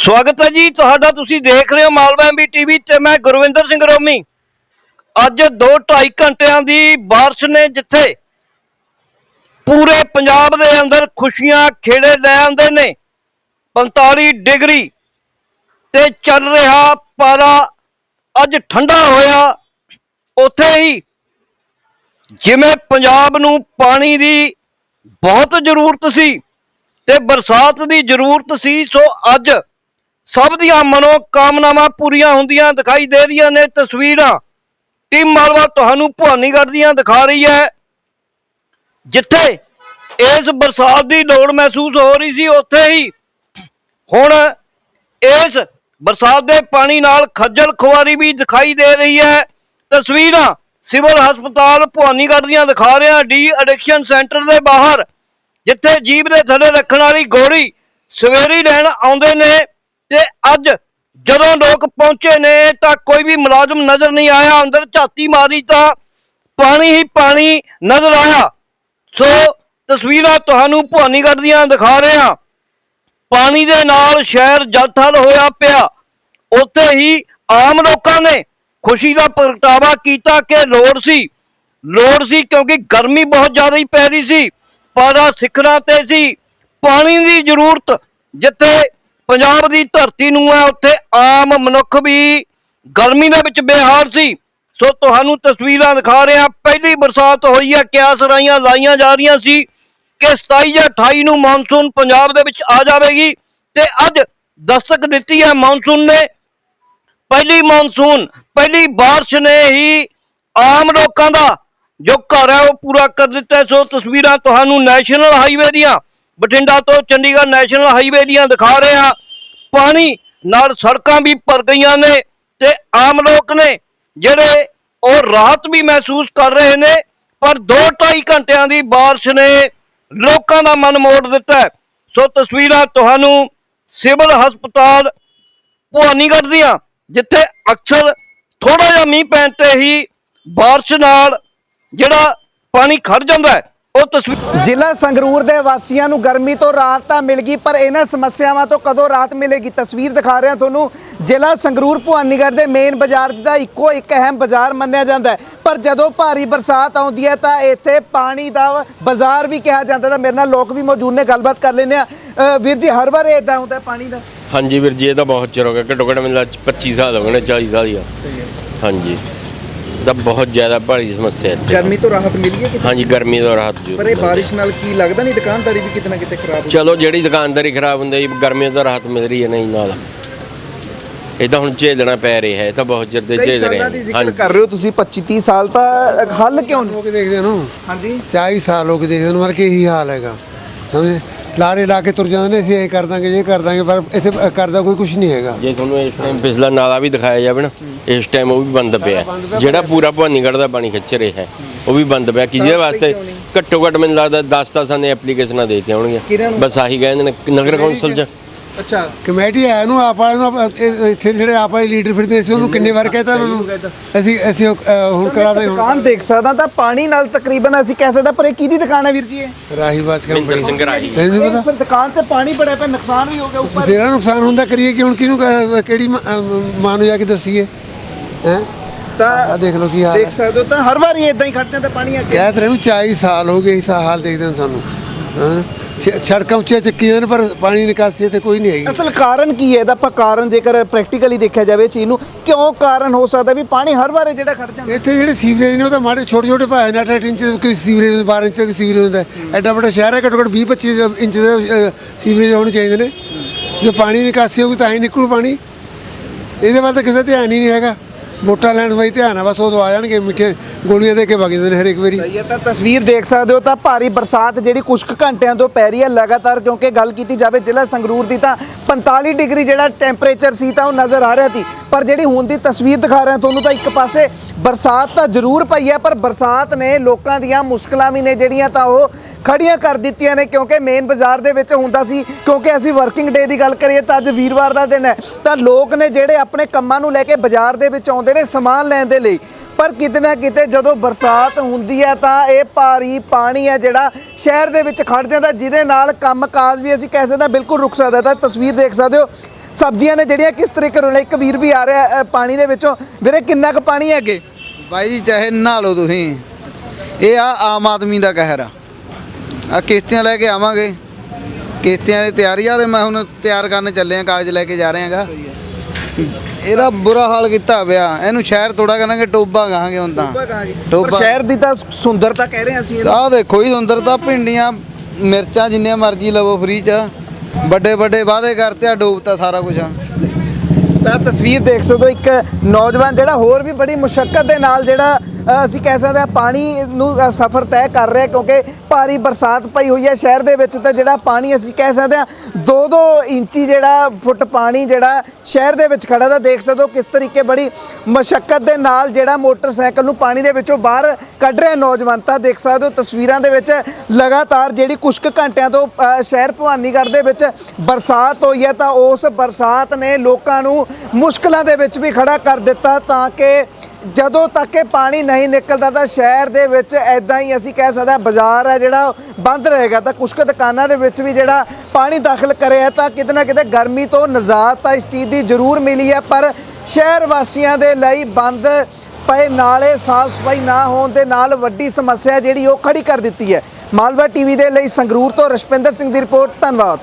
ਸਵਾਗਤ ਹੈ ਜੀ, ਤੁਹਾਡਾ ਤੁਸੀਂ ਦੇਖ ਰਹੇ ਹੋ ਮਾਲਵਾ ਐਮਬੀ ਟੀਵੀ ਤੇ ਮੈਂ ਗੁਰਵਿੰਦਰ ਸਿੰਘ ਰੋਮੀ। ਅੱਜ 2.5 ਘੰਟਿਆਂ ਦੀ ਬਾਰਿਸ਼ ਨੇ ਜਿੱਥੇ ਪੂਰੇ ਪੰਜਾਬ ਦੇ ਅੰਦਰ ਖੁਸ਼ੀਆਂ ਖੇੜੇ ਲੈ ਆਂਦੇ ਨੇ। 45 ਡਿਗਰੀ ਤੇ ਚੱਲ ਰਿਹਾ ਪਾਰਾ। ਅੱਜ ਠੰਡਾ ਹੋਇਆ। ਉੱਥੇ ਹੀ ਜਿਵੇਂ ਪੰਜਾਬ ਨੂੰ ਪਾਣੀ ਦੀ ਬਹੁਤ ਜ਼ਰੂਰਤ ਸੀ ਤੇ ਬਰਸਾਤ ਦੀ ਜ਼ਰੂਰਤ ਸੀ, ਸੋ ਅੱਜ ਸਭ ਦੀਆਂ ਮਨੋ ਕਾਮਨਾਵਾਂ ਪੂਰੀਆਂ ਹੁੰਦੀਆਂ ਦਿਖਾਈ ਦੇ ਰਹੀਆਂ ਨੇ, ਤਸਵੀਰਾਂ। ਟੀਮ ਮਾਲਵਾ ਤੁਹਾਨੂੰ ਭਵਾਨੀਗੜ੍ਹ ਦੀਆਂ ਦਿਖਾ ਰਹੀ ਹੈ। ਜਿੱਥੇ ਇਸ ਬਰਸਾਤ ਦੀ ਲੋੜ ਮਹਿਸੂਸ ਹੋ ਰਹੀ ਸੀ, ਉੱਥੇ ਹੀ ਹੁਣ ਇਸ ਬਰਸਾਤ ਦੇ ਪਾਣੀ ਨਾਲ ਖੱਜਲ ਖੁਆਰੀ ਵੀ ਦਿਖਾਈ ਦੇ ਰਹੀ ਹੈ। ਤਸਵੀਰਾਂ ਸਿਵਲ ਹਸਪਤਾਲ ਭਵਾਨੀਗੜ੍ਹ ਦੀਆਂ ਦਿਖਾ ਰਿਹਾ ਡੀ ਐਡਿਕਸ਼ਨ ਸੈਂਟਰ ਦੇ ਬਾਹਰ, ਜਿੱਥੇ ਜੀਭ ਦੇ ਥੱਲੇ ਰੱਖਣ ਵਾਲੀ ਗੋਲੀ ਸਵੇਰੀ ਲੈਣ ਆਉਂਦੇ ਨੇ। ਤੇ ਅੱਜ ਜਦੋਂ ਲੋਕ ਪਹੁੰਚੇ ਨੇ ਤਾਂ ਕੋਈ ਵੀ ਮੁਲਾਜ਼ਮ ਨਜ਼ਰ ਨਹੀਂ ਆਇਆ, ਅੰਦਰ ਝਾਤੀ ਮਾਰੀ ਤਾਂ ਪਾਣੀ ਹੀ ਪਾਣੀ ਨਜ਼ਰ ਆਇਆ। ਸੋ ਤਸਵੀਰਾਂ ਤੁਹਾਨੂੰ ਭਵਾਨੀਗੜ੍ਹ ਦੀਆਂ ਦਿਖਾ ਰਹੇ। ਹਾਂ ਪਾਣੀ ਦੇ ਨਾਲ ਸ਼ਹਿਰ ਜਲਥਲ ਹੋਇਆ ਪਿਆ। ਉੱਥੇ ਹੀ ਆਮ ਲੋਕਾਂ ਨੇ ਖੁਸ਼ੀ ਦਾ ਪ੍ਰਗਟਾਵਾ ਕੀਤਾ ਕਿ ਲੋੜ ਸੀ। ਲੋੜ ਸੀ ਕਿਉਂਕਿ ਗਰਮੀ ਬਹੁਤ ਜ਼ਿਆਦਾ ਹੀ ਪੈ ਰਹੀ ਸੀ। ਪਾਰਾ ਸਿਖਰਾਂ ਤੇ ਸੀ। ਪਾਣੀ ਦੀ ਜ਼ਰੂਰਤ ਜਿੱਥੇ ਪੰਜਾਬ ਦੀ ਧਰਤੀ ਨੂੰ ਹੈ ਉੱਥੇ ਆਮ ਮਨੁੱਖ ਵੀ ਗਰਮੀ ਦੇ ਵਿੱਚ ਬੇਹਾਲ ਸੀ ਸੋ ਤੁਹਾਨੂੰ ਤਸਵੀਰਾਂ ਦਿਖਾ ਰਹੇ ਹਾਂ ਪਹਿਲੀ ਬਰਸਾਤ ਹੋਈ ਹੈ ਕਿਆਸ ਰਾਈਆਂ ਲਾਈਆਂ ਜਾ ਰਹੀਆਂ ਸੀ ਕਿ 27 ਜਾਂ 28 ਨੂੰ ਮੌਨਸੂਨ ਪੰਜਾਬ ਦੇ ਵਿੱਚ ਆ ਜਾਵੇਗੀ ਤੇ ਅੱਜ ਦਸਤਕ ਦਿੱਤੀ ਹੈ ਮੌਨਸੂਨ ਨੇ ਪਹਿਲੀ ਮੌਨਸੂਨ ਪਹਿਲੀ بارش ਨੇ ਹੀ ਆਮ ਲੋਕਾਂ ਦਾ ਜੋ ਘਰ ਹੈ ਉਹ ਪੂਰਾ ਕਰ ਦਿੱਤਾ ਹੈ। ਸੋ ਤਸਵੀਰਾਂ ਤੁਹਾਨੂੰ ਨੈਸ਼ਨਲ ਹਾਈਵੇ ਦੀਆਂ ਬਠਿੰਡਾ ਤੋਂ ਚੰਡੀਗੜ੍ਹ ਨੈਸ਼ਨਲ ਹਾਈਵੇ ਦੀਆਂ ਦਿਖਾ ਰਹੇ ਹਾਂ ਪਾਣੀ ਨਾਲ ਸੜਕਾਂ ਵੀ ਭਰ ਗਈਆਂ ਨੇ ਤੇ ਆਮ ਲੋਕ ਨੇ ਜਿਹੜੇ ਉਹ ਰਾਹਤ ਵੀ ਮਹਿਸੂਸ ਕਰ ਰਹੇ ਨੇ, ਪਰ 2-2.5 ਘੰਟਿਆਂ ਦੀ ਬਾਰਿਸ਼ ਨੇ ਲੋਕਾਂ ਦਾ ਮਨ ਮੋੜ ਦਿੱਤਾ ਸੋ ਤਸਵੀਰਾਂ ਤੁਹਾਨੂੰ ਸਿਵਲ ਹਸਪਤਾਲ ਭਵਾਨੀਗੜ੍ਹ ਦੀਆਂ, ਜਿੱਥੇ ਅਕਸਰ ਥੋੜਾ ਜਿਹਾ ਮੀਂਹ ਪੈਣ ਤੇ ਹੀ ਬਾਰਿਸ਼ ਨਾਲ ਜਿਹੜਾ ਪਾਣੀ ਖੜ ਜਾਂਦਾ ਉਹ ਤਸਵੀਰ ਜ਼ਿਲ੍ਹਾ ਸੰਗਰੂਰ ਦੇ ਵਾਸੀਆਂ ਨੂੰ ਗਰਮੀ ਤੋਂ ਰਾਹਤ ਤਾਂ ਮਿਲ ਗਈ ਪਰ ਇਹਨਾਂ ਸਮੱਸਿਆਵਾਂ ਤੋਂ ਕਦੋਂ ਰਾਹਤ ਮਿਲੇਗੀ? ਤਸਵੀਰ ਦਿਖਾ ਰਿਹਾ ਤੁਹਾਨੂੰ। ਜ਼ਿਲ੍ਹਾ ਸੰਗਰੂਰ ਭਵਾਨੀਗੜ੍ਹ ਦੇ ਮੇਨ ਬਾਜ਼ਾਰ ਦਾ ਇੱਕੋ ਇੱਕ ਅਹਿਮ ਬਾਜ਼ਾਰ ਮੰਨਿਆ ਜਾਂਦਾ ਹੈ। ਪਰ ਜਦੋਂ ਭਾਰੀ ਬਰਸਾਤ ਆਉਂਦੀ ਹੈ ਤਾਂ ਇੱਥੇ ਪਾਣੀ ਦਾ ਬਾਜ਼ਾਰ ਵੀ ਕਿਹਾ ਜਾਂਦਾ ਤਾਂ ਮੇਰੇ ਨਾਲ ਲੋਕ ਵੀ ਮੌਜੂਦ ਨੇ ਗੱਲਬਾਤ ਕਰ ਲੈਂਦੇ ਆ ਅ, ਵੀਰ ਜੀ ਹਰ ਵਾਰ ਇਦਾਂ ਹੁੰਦਾ ਹੈ ਪਾਣੀ ਦਾ? ਹਾਂਜੀ ਵੀਰ ਜੀ ਇਹ ਤਾਂ ਬਹੁਤ ਚਿਰ ਹੋ ਗਿਆ। ਘੱਟੋ ਘੱਟ ਮੈਨੂੰ ਲੱਗਦਾ 25 ਸਾਲ ਹੋ ਗਏ ਨੇ 40 ਸਾਲ ਹੀ ਆ। ਹਾਂਜੀ। ਤਾਂ ਬਹੁਤ ਜ਼ਿਆਦਾ ਭਾਰੀ ਸਮੱਸਿਆ ਇੱਥੇ। ਗਰਮੀ ਤੋਂ ਰਾਹਤ ਮਿਲੀ ਹੈ ਕਿ ਹਾਂਜੀ ਗਰਮੀ ਤੋਂ ਰਾਹਤ ਜ਼ਰੂਰ ਪਰ ਇਹ। ਬਾਰਿਸ਼ ਨਾਲ ਕੀ ਲੱਗਦਾ ਨਹੀਂ? ਦੁਕਾਨਦਾਰੀ ਵੀ ਕਿਤੇ ਨਾ ਕਿਤੇ ਖਰਾਬ ਹੋ ਚਲੋ ਜਿਹੜੀ ਦੁਕਾਨਦਾਰੀ ਖਰਾਬ ਹੁੰਦੀ ਹੈ ਗਰਮੀ ਤੋਂ ਰਾਹਤ ਮਿਲ ਰਹੀ ਹੈ ਨਹੀਂ ਨਾਲ। ਇਹ ਤਾਂ ਹੁਣ ਝੇਲਣਾ ਪੈ ਰਿਹਾ ਹੈ ਇਹ ਤਾਂ ਬਹੁਤ ਚਿਰ ਦੇ ਕਈ ਝੇਲ ਰਹੇ ਸਾਲਾਂ ਦੀ ਹਾਂ। ਜ਼ਿਕਰ ਕਰ ਰਹੇ ਹੋ ਤੁਸੀਂ 25 30 ਸਾਲ ਤਾਂ ਹੱਲ ਕਿਉਂ ਨਹੀਂ? ਲੋਕ ਦੇਖਦੇ ਨੂੰ। ਹਾਂਜੀ। 40 ਸਾਲ ਲੋਕ ਦੇਖਦੇ ਨੂੰ ਮਤਲਬ ਕਿ ਇਹੀ ਹਾਲ ਹੈਗਾ। ਸਮਝ? ਲਾਰੇ ਲਾ ਕੇ ਤੁਰ ਜਾਂਦੇ ਨੇ ਅਸੀਂ ਇਹ ਕਰ ਦਾਂਗੇ ਇਹ ਕਰ ਦਾਂਗੇ ਪਰ ਇੱਥੇ ਕਰਦਾ ਕੋਈ ਕੁਝ ਨਹੀਂ ਹੈਗਾ। ਜੇ ਤੁਹਾਨੂੰ ਇਸ ਟਾਈਮ ਪਿਛਲਾ ਨਾਲਾ ਵੀ ਦਿਖਾਇਆ ਜਾਵੇ ਨਾ ਇਸ ਟਾਈਮ ਉਹ ਵੀ ਬੰਦ ਪਿਆ। ਜਿਹੜਾ ਪੂਰਾ ਭਵਾਨੀਗੜ੍ਹ ਦਾ ਪਾਣੀ ਖਿੱਚ ਰਿਹਾ ਹੈ ਉਹ ਵੀ ਬੰਦ ਪਿਆ ਕਿਹਦੇ ਵਾਸਤੇ ਘੱਟੋ ਘੱਟ ਮੈਨੂੰ ਲੱਗਦਾ 10 ਤਾਂ ਸਾਨੇ ਐਪਲੀਕੇਸ਼ਨਾਂ ਦੇਤੀਆਂ ਹੋਣਗੀਆਂ। ਨੂੰ? ਬਸ ਆਹੀ ਕਹਿੰਦੇ ਨੇ ਨਗਰ ਕੌਂਸਲ ਚ? ਅੱਛਾ। ਕਮੇਟੀ ਹੈ ਨੂੰ ਆਪ ਵਾਲਿਆਂ ਨੂੰ ਆਪ- ਇਹ- ਇੱਥੇ ਜਿਹੜੇ ਆਪ ਵਾਲੇ ਲੀਡਰ ਫਿਰਦੇ ਸੀ ਉਹਨੂੰ ਕਿੰਨੇ ਵਾਰ ਕਹਿਤਾ ਉਹਨਾਂ ਨੂੰ? ਅਸੀਂ ਅਸੀਂ ਉਹ, ਅ, ਹੁਣ ਕਰਾ ਦੇ ਹੁਣ। ਦੁਕਾਨ ਦੇਖ ਸਕਦਾ ਤਾਂ ਪਾਣੀ ਨਾਲ ਤਕਰੀਬਨ ਅਸੀਂ ਕਹਿ ਸਕਦਾ ਪਰ ਇਹ ਕਿਹਦੀ ਦੁਕਾਨ ਹੈ ਵੀਰ ਜੀ ਇਹ? ਰਾਹੀ ਬਾਸ ਕੰਪਨੀ ਸਿੰਘ ਤੈਨੂੰ ਨਹੀਂ ਪਤਾ? ਫਿਰ ਦੁਕਾਨ ਤੇ ਪਾਣੀ ਬੜਿਆ ਪਿਆ ਨੁਕਸਾਨ ਵੀ ਹੋ ਗਿਆ ਉੱਪਰ। ਬਥੇਰਾ ਨੁਕਸਾਨ ਹੁੰਦਾ ਕਰੀਏ ਕਿ ਹੁਣ ਕਿਹਨੂੰ ਕ- ਕਿਹੜੀ ਮ- ਅ, ਮਾਂ ਨੂੰ ਜਾ ਕੇ ਦੱਸੀਏ? ਹੈ? ਆ ਤਾਂ ਦੇਖ ਲਓ ਕੀ ਹਾਲ ਦੇਖ ਹੈ। ਸਕਦੇ ਹੋ ਤਾਂ ਹਰ ਵਾਰੀ ਇਦਾਂ ਹੀ ਖੜ ਜਾਂਦਾ ਪਾਣੀ ਅੱਗੇ। ਕਹਿ ਤੇ ਰਹੇ ਨੂੰ 40 ਸਾਲ ਹੋ ਗਏ ਇਸ ਹਾਲ ਦੇਖਦੇ ਨੂੰ ਸਾਨੂੰ। ਹਾਂ। ਛ- ਸੜਕਾਂ ਉੱਚੀਆਂ ਚੱਕੀਆਂ ਨੇ ਪਰ ਪਾਣੀ ਨਿਕਾਸੀ ਇੱਥੇ ਕੋਈ ਨਹੀਂ ਹੈਗੀ। ਅਸਲ ਕਾਰਨ ਕੀ ਹੈ? ਇਹਦਾ ਆਪਾਂ ਕਾਰਨ ਜੇਕਰ ਪ੍ਰੈਕਟੀਕਲੀ ਦੇਖਿਆ ਜਾਵੇ ਚੀਜ਼ ਨੂੰ ਕਿਉਂ ਕਾਰਨ ਹੋ ਸਕਦਾ ਵੀ ਪਾਣੀ ਹਰ ਵਾਰੇ ਜਿਹੜਾ ਖੜ ਜਾਂਦਾ? ਇੱਥੇ ਜਿਹੜੇ ਸੀਵਰੇਜ ਨੇ ਉਹ ਤਾਂ ਮਾੜੇ ਛੋਟੇ ਛੋਟੇ ਭਾਏ ਨੇ 8 ਇੰਚ ਦੇ ਕੋਈ ਸੀਵਰੇਜ 12 ਇੰਚ ਦੇ ਸੀਵਰੇਜ ਹੁੰਦਾ। ਹੈ। ਐਡਾ ਵੱਡਾ ਸ਼ਹਿਰ ਹੈ ਘੱਟੋ ਘੱਟ 20 25 ਇੰਚ ਦੇ ਸੀਵਰੇਜ ਹੋਣੇ ਚਾਹੀਦੇ ਨੇ। ਜੇ ਪਾਣੀ ਨਿਕਾਸੀ ਹੋਊਗੀ ਤਾਂ ਹੀ ਨਿਕਲੂ ਪਾਣੀ। ਇਹਦੇ ਵੱਲ ਤਾਂ ਕਿਸੇ ਦਾ ਧਿਆਨ ਹੀ ਨਹੀਂ ਹੈਗਾ। ਵੋਟਾਂ ਲੈਣ ਵਾਈ ਧਿਆਨ ਆ, ਬਸ ਉਦੋਂ ਆ ਜਾਣਗੇ, ਮਿੱਠੇ ਗੋਲੀਆਂ ਦੇ ਕੇ ਵਗ ਜਾਂਦੇ ਨੇ ਹਰੇਕ ਵਾਰੀ। ਸਹੀ ਹੈ, ਤਾਂ ਤਸਵੀਰ ਦੇਖ ਸਕਦੇ ਹੋ, ਤਾਂ ਭਾਰੀ ਬਰਸਾਤ ਜਿਹੜੀ ਕੁਝ ਕੁ ਘੰਟਿਆਂ ਤੋਂ ਪੈ ਰਹੀ ਹੈ ਲਗਾਤਾਰ, ਕਿਉਂਕਿ ਗੱਲ ਕੀਤੀ ਜਾਵੇ ਜ਼ਿਲ੍ਹਾ ਸੰਗਰੂਰ ਦੀ, ਤਾਂ 45 ਡਿਗਰੀ ਜਿਹੜਾ ਟੈਂਪਰੇਚਰ ਸੀ ਤਾਂ ਉਹ ਨਜ਼ਰ ਆ ਰਿਹਾ ਸੀ। ਪਰ ਜਿਹੜੀ ਹੁਣ ਦੀ ਤਸਵੀਰ ਦਿਖਾ ਰਿਹਾ, ਤੁਹਾਨੂੰ ਤਾਂ ਇੱਕ ਪਾਸੇ ਬਰਸਾਤ ਤਾਂ ਜ਼ਰੂਰ ਪਈ ਹੈ, ਪਰ ਬਰਸਾਤ ਨੇ ਲੋਕਾਂ ਦੀਆਂ ਮੁਸ਼ਕਲਾਂ ਵੀ ਨੇ ਜਿਹੜੀਆਂ ਤਾਂ ਉਹ ਖੜੀਆਂ ਕਰ ਦਿੱਤੀਆਂ ਨੇ ਕਿਉਂਕਿ ਮੇਨ ਬਾਜ਼ਾਰ ਦੇ ਵਿੱਚ ਹੁੰਦਾ ਸੀ, ਕਿਉਂਕਿ ਅਸੀਂ ਵਰਕਿੰਗ ਡੇ ਦੀ ਗੱਲ ਕਰੀਏ ਤਾਂ ਅੱਜ ਵੀਰਵਾਰ ਦਾ ਦਿਨ ਹੈ। ਤਾਂ ਲੋਕ ਨੇ ਜਿਹੜੇ ਆਪਣੇ ਕੰਮਾਂ ਨੂੰ ਲੈ ਕੇ ਬਾਜ਼ਾਰ ਦੇ ਵਿੱਚ ਆਉਂਦੇ ਨੇ ਸਮਾਨ ਲੈਣ ਦੇ ਲਈ। ਪਰ ਕਿਤੇ ਨਾ ਕਿਤੇ ਜਦੋਂ ਬਰਸਾਤ ਹੁੰਦੀ ਹੈ ਤਾਂ ਇਹ ਭਾਰੀ ਪਾਣੀ ਹੈ ਜਿਹੜਾ ਸ਼ਹਿਰ ਦੇ ਵਿੱਚ ਖੜ ਜਾਂਦਾ, ਜਿਹਦੇ ਨਾਲ ਕੰਮਕਾਜ ਵੀ ਅਸੀਂ ਕਹਿ ਸਕਦੇ ਹਾਂ ਬਿਲਕੁਲ ਰੁਕ ਸਕਦਾ ਤਾਂ ਤਸਵੀਰ ਦੇਖ ਸਕਦੇ ਹੋ, ਸਬਜ਼ੀਆਂ ਨੇ ਜਿਹੜੀਆਂ ਕਿਸ ਤਰੀਕੇ ਨਾਲ, ਇੱਕ ਵੀਰ ਵੀ ਆ ਰਿਹਾ ਪਾਣੀ ਦੇ ਵਿੱਚੋਂ। ਵੀਰੇ, ਕਿੰਨਾ ਕੁ ਪਾਣੀ ਹੈ ਅੱਗੇ ਬਾਈ ਜੀ, ਚਾਹੇ ਨਹਾ ਲਓ ਤੁਸੀਂ। ਇਹ ਆ ਆਮ ਆਦਮੀ ਦਾ ਕਹਿਰ ਆ। ਆ ਕਿਸ਼ਤੀਆਂ ਲੈ ਕੇ ਆਵਾਂਗੇ। ਕਿਸ਼ਤੀਆਂ ਦੀ ਤਿਆਰੀ ਆ ਤੇ ਮੈਂ ਹੁਣ ਤਿਆਰ ਕਰਨ ਚੱਲੇ ਆ ਕਾਗਜ਼ ਲੈ ਕੇ ਜਾ ਰਹੇ ਆਂਗਾ। ਇਹਦਾ ਬੁਰਾ ਹਾਲ ਕੀਤਾ ਪਿਆ। ਇਹਨੂੰ ਸ਼ਹਿਰ ਥੋੜਾ ਕਰਾਂਗੇ ਟੋਬਾ ਕਹਾਂਗੇ ਹੁਣ ਤਾਂ। ਟੋਬਾ ਸ਼ਹਿਰ ਦੀ ਤਾਂ ਸੁੰਦਰਤਾ ਕਹਿ ਰਹੇ ਅਸੀਂ। ਆਹ ਦੇਖੋ ਹੀ ਸੁੰਦਰਤਾ ਭਿੰਡੀਆਂ ਮਿਰਚਾਂ ਜਿੰਨੀਆਂ ਮਰਜ਼ੀ ਲਵੋ ਫ੍ਰੀ ਚ। ਵੱਡੇ ਵੱਡੇ ਵਾਅਦੇ ਕਰਤੇ ਆ ਡੋਬਤਾ ਸਾਰਾ ਕੁਝ ਤਾਂ ਤਸਵੀਰ ਦੇਖ ਸਕਦੇ ਹੋ ਇੱਕ ਨੌਜਵਾਨ ਜਿਹੜਾ ਹੋਰ ਵੀ ਬੜੀ ਮੁਸ਼ਕਲ ਦੇ ਨਾਲ ਜਿਹੜਾ ਅਸੀਂ ਕਹਿ ਸਕਦੇ ਹਾਂ ਪਾਣੀ ਨੂੰ ਸਫ਼ਰ ਤੈਅ ਕਰ ਰਿਹਾ ਕਿਉਂਕਿ ਭਾਰੀ ਬਰਸਾਤ ਪਈ ਹੋਈ ਹੈ ਸ਼ਹਿਰ ਦੇ ਵਿੱਚ ਤਾਂ ਜਿਹੜਾ ਪਾਣੀ ਅਸੀਂ ਕਹਿ ਸਕਦੇ ਹਾਂ 2-2 ਇੰਚੀ ਜਿਹੜਾ ਫੁੱਟ ਪਾਣੀ ਜਿਹੜਾ ਸ਼ਹਿਰ ਦੇ ਵਿੱਚ ਖੜਾ ਦਾ ਦੇਖ ਸਕਦੇ ਹੋ ਕਿਸ ਤਰੀਕੇ ਬੜੀ ਮੁਸ਼ਕਲ ਦੇ ਨਾਲ ਜਿਹੜਾ ਮੋਟਰਸਾਈਕਲ ਨੂੰ ਪਾਣੀ ਦੇ ਵਿੱਚੋਂ ਬਾਹਰ ਕੱਢ ਰਿਹਾ ਨੌਜਵਾਨ ਤਾਂ ਦੇਖ ਸਕਦੇ ਹੋ ਤਸਵੀਰਾਂ ਦੇ ਵਿੱਚ ਲਗਾਤਾਰ ਜਿਹੜੀ ਕੁਝ ਕੁ ਘੰਟਿਆਂ ਤੋਂ ਸ਼ਹਿਰ ਭਵਾਨੀਗੜ੍ਹ ਦੇ ਵਿੱਚ ਬਰਸਾਤ ਹੋਈ ਹੈ ਤਾਂ ਉਸ ਬਰਸਾਤ ਨੇ ਲੋਕਾਂ ਨੂੰ ਮੁਸ਼ਕਲਾਂ ਦੇ ਵਿੱਚ ਵੀ ਖੜਾ ਕਰ ਦਿੱਤਾ ਤਾਂ ਕਿ ਜਦੋਂ ਤੱਕ ਇਹ ਪਾਣੀ ਨਹੀਂ ਨਿਕਲਦਾ ਤਾਂ ਸ਼ਹਿਰ ਦੇ ਵਿੱਚ ਐਦਾਂ ਹੀ ਅਸੀਂ ਕਹਿ ਸਕਦੇ ਹਾਂ, ਬਾਜ਼ਾਰ ਹੈ ਜਿਹੜਾ, ਬੰਦ ਰਹੇਗਾ। ਤਾਂ ਕੁਝ ਕੁ ਦੁਕਾਨਾਂ ਦੇ ਵਿੱਚ ਵੀ ਜਿਹੜਾ ਪਾਣੀ ਦਾਖਲ ਕਰਿਆ ਤਾਂ ਕਿਤੇ ਨਾ ਕਿਤੇ ਗਰਮੀ ਤੋਂ ਨਜ਼ਾਤ ਤਾਂ ਇਸ ਚੀਜ਼ ਦੀ ਜ਼ਰੂਰ ਮਿਲੀ ਹੈ। ਪਰ ਸ਼ਹਿਰ ਵਾਸੀਆਂ ਦੇ ਲਈ ਬੰਦ ਪਏ ਨਾਲੇ ਸਾਫ਼ ਸਫ਼ਾਈ ਨਾ ਹੋਣ ਦੇ ਨਾਲ ਵੱਡੀ ਸਮੱਸਿਆ ਜਿਹੜੀ ਉਹ ਖੜੀ ਕਰ ਦਿੱਤੀ ਹੈ। ਮਾਲਵਾ ਟੀਵੀ ਦੇ ਲਈ ਸੰਗਰੂਰ ਤੋਂ ਰਸ਼ਪਿੰਦਰ ਸਿੰਘ ਦੀ ਰਿਪੋਰਟ, ਧੰਨਵਾਦ।